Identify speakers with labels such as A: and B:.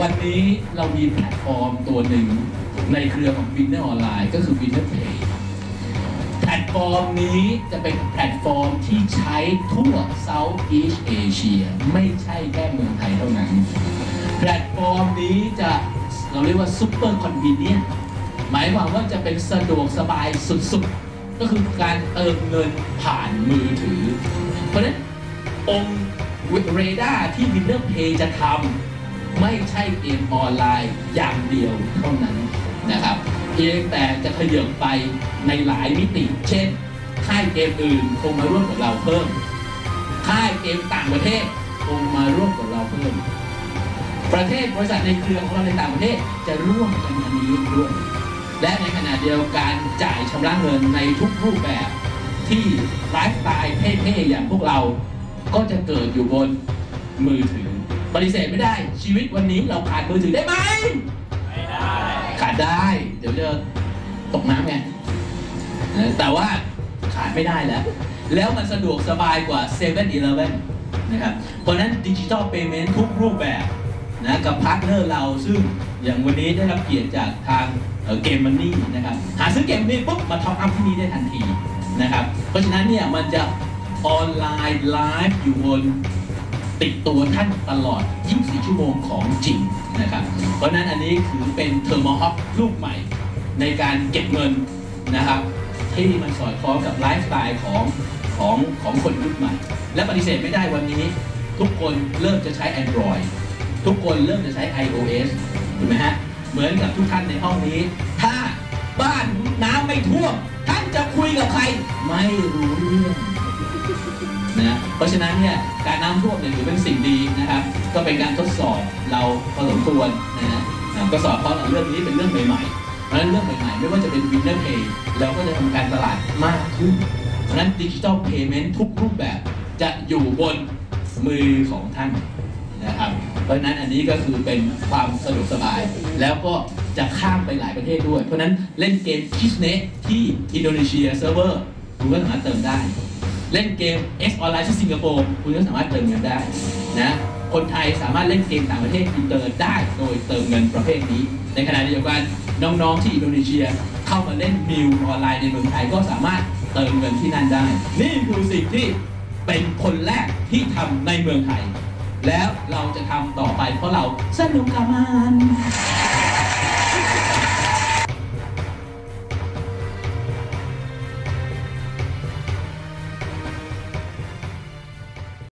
A: วันนี้เรามีแพลตฟอร์มตัวหนึ่งในเครือของ Winner Online ก็คือ Winner Pay แพลตฟอร์มนี้จะเป็นแพลตฟอร์มที่ใช้ทั่ว Southeast Asia ไม่ใช่แค่เมืองไทยเท่านั้น แพลตฟอร์มนี้จะเราเรียกว่า Super Convenient หมายความว่าจะเป็นสะดวกสบายสุดๆ ก็คือการเติมเงินผ่านมือถือ เพราะนั้นองค์เรดาร์ที่ Winner Pay จะทำ ไม่ใช่เกมออนไลน์อย่างเดียวเท่านั้นนะครับเพียงแต่จะขยับไปในหลายมิติ เช่น ค่ายเกมอื่นคงมาร่วมกับเราเพิ่ม ค่ายเกมต่างประเทศคงมาร่วมกับเราเพิ่ม ประเทศบริษัทในเครือของเราในต่างประเทศจะร่วมกันอันนี้ด้วย และในขณะเดียวกันจ่ายชำระเงินในทุกรูปแบบที่ไลฟ์สไตล์เท่ๆอย่างพวกเราก็จะเกิดอยู่บนมือถือ ปฏิเสธไม่ได้ ชีวิตวันนี้เราขาดมือถือได้ไหม
B: ไม่ได้
A: ขาดได้ เดี๋ยวจะตกน้ำไงนะแต่ว่าขาดไม่ได้แล้ว แล้วมันสะดวกสบายกว่า7 e เ e ่ e อนะครับ เพราะฉะนั้นดิจิ t a ลเพย์เมนต์ทุกรูปแบบนะกับพาร์ทเนอร์เราซึ่งอย่างวันนี้ได้รับเกียรติจากทางเกมมันนี่นะครับ หาซื้อเกมนี้ปุ๊บมาท็อปอัพที่นี่ได้ทันทีนะครับ เพราะฉะนั้นเนี่ยมันจะออนไลน์ไลฟ์อยู่บน ติดตัวท่านตลอด 24 ชั่วโมงของจริงนะครับ เพราะนั้นอันนี้ถือเป็นเทอร์โมฮอปลูกใหม่ในการเก็บเงินนะครับที่มันสอดคล้องกับไลฟ์สไตล์ของของของคนรุ่นใหม่ และปฏิเสธไม่ได้วันนี้ ทุกคนเริ่มจะใช้ Android ทุกคนเริ่มจะใช้ iOS ถูกไหมฮะ เหมือนกับทุกท่านในห้องนี้ ถ้าบ้านน้ำไม่ท่วม ท่านจะคุยกับใคร ไม่รู้เรื่อง นะเพราะฉะนั้นเนี่ยการน้ำท่วมเนี่ยถือเป็นสิ่งดีนะครับ ก็เป็นการทดสอบเราพอสมควรนะฮะอ่าก็สอบเพราะเรื่องนี้เป็นเรื่องใหม่ๆเพราะฉะนั้นเรื่องใหม่ๆ ไม่ว่าจะเป็น Winner Pay เราก็จะทำการตลาดมากขึ้น เพราะฉะนั้นดิจิทัลเพย์เมนต์ทุกรูปแบบจะอยู่บนมือของท่านนะครับ เพราะฉะนั้นอันนี้ก็คือเป็นความสะดวกสบาย แล้วก็จะข้ามไปหลายประเทศด้วย เพราะฉะนั้นเล่นเกมคิสเนที่อินโดนีเซียเซิร์ฟเวอร์คุณก็สามารถเติมได้ เล่นเกม X ออนไลน์ที่สิงคโปร์คุณก็สามารถเติมเงินได้นะคนไทยสามารถเล่นเกมต่างประเทศอินเตอร์ได้โดยเติมเงินประเภทนี้ ในขณะเดียวกันน้องๆที่อินโดนีเซีย เข้ามาเล่นมิวออนไลน์ในเมืองไทยก็สามารถเติมเงินที่นั่นได้ นี่คือสิ่งที่เป็นคนแรกที่ทำในเมืองไทย แล้วเราจะทำต่อไปเพราะเราสนุกกับมัน